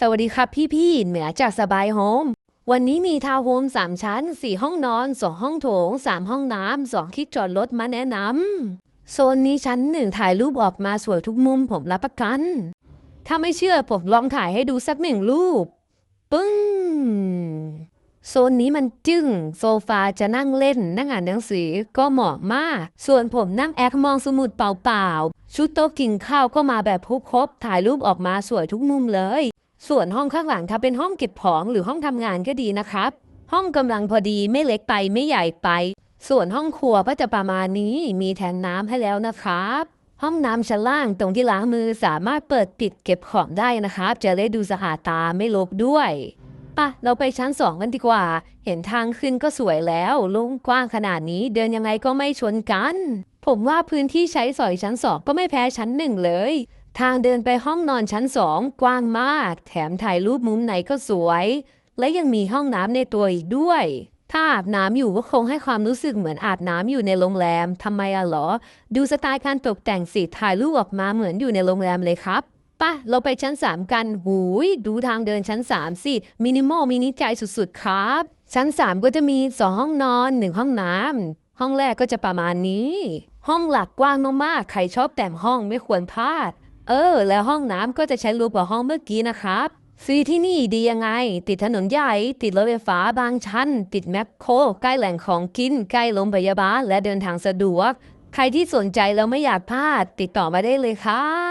สวัสดีครับพี่ๆเหนือจากสบายโฮม วันนี้มีทาวน์โฮมสามชั้นสี่ห้องนอนสองห้องโถงสามห้องน้ำสองที่จอดรถมาแนะนำโซนนี้ชั้นหนึ่งถ่ายรูปออกมาสวยทุกมุมผมรับประกัน ถ้าไม่เชื่อผมลองถ่ายให้ดูสักหนึ่งรูป ปึ้ง โซนนี้มันจึ้งโซฟาจะนั่งเล่นนั่งอ่านหนังสือก็เหมาะมาก ส่วนผมนั่งแอคมองสมุดเปล่าๆชุดโต๊ะกินข้าวก็มาแบบครบๆถ่ายรูปออกมาสวยทุกมุมเลย ส่วนห้องข้างหลังถ้าเป็นห้องเก็บของหรือห้องทำงานก็ดีนะครับ ห้องกำลังพอดีไม่เล็กไปไม่ใหญ่ไป ส่วนห้องครัวก็จะประมาณนี้มีแทนน้ำให้แล้วนะครับ ห้องน้ำชั้นล่างตรงที่ล้างมือสามารถเปิดปิดเก็บของได้นะครับ จะได้ดูสะอาดตาไม่รกด้วยปะเราไปชั้นสองกันดีกว่า เห็นทางขึ้นก็สวยแล้วลุงกว้างขนาดนี้เดินยังไงก็ไม่ชนกัน ผมว่าพื้นที่ใช้สอยชั้นสองก็ไม่แพ้ชั้นหนึ่งเลย ทางเดินไปห้องนอนชั้นสองกว้างมาก แถมถ่ายรูปมุมไหนก็สวย และยังมีห้องน้ำในตัวอีกด้วย ถ้าอาบน้ำอยู่ก็คงให้ความรู้สึกเหมือนอาบน้ำอยู่ในโรงแรมทำไมอะหรอ ดูสไตล์การตกแต่งสิถ่ายรูปออกมาเหมือนอยู่ในโรงแรมเลยครับปะเราไปชั้น 3 กันหูย ดูทางเดินชั้น 3 สิ มินิมอลมินิใจสุดๆ ครับ ชั้น 3 ก็จะมี 2 ห้องนอน 1 ห้องน้ำ ห้องแรกก็จะประมาณนี้ ห้องหลักกว้างมากๆ ใครชอบแต่งห้องไม่ควรพลาด เออ แล้วห้องน้ำก็จะใช้รูปกับห้องเมื่อกี้นะครับซีที่นี่ดียังไง ติดถนนใหญ่ ติดรถไฟฟ้าบางชั้น ติดแมคโครใกล้แหล่งของกิน ใกล้โรงพยาบาลและเดินทางสะดวก ใครที่สนใจแล้วไม่อยากพลาด ติดต่อมาได้เลยครับ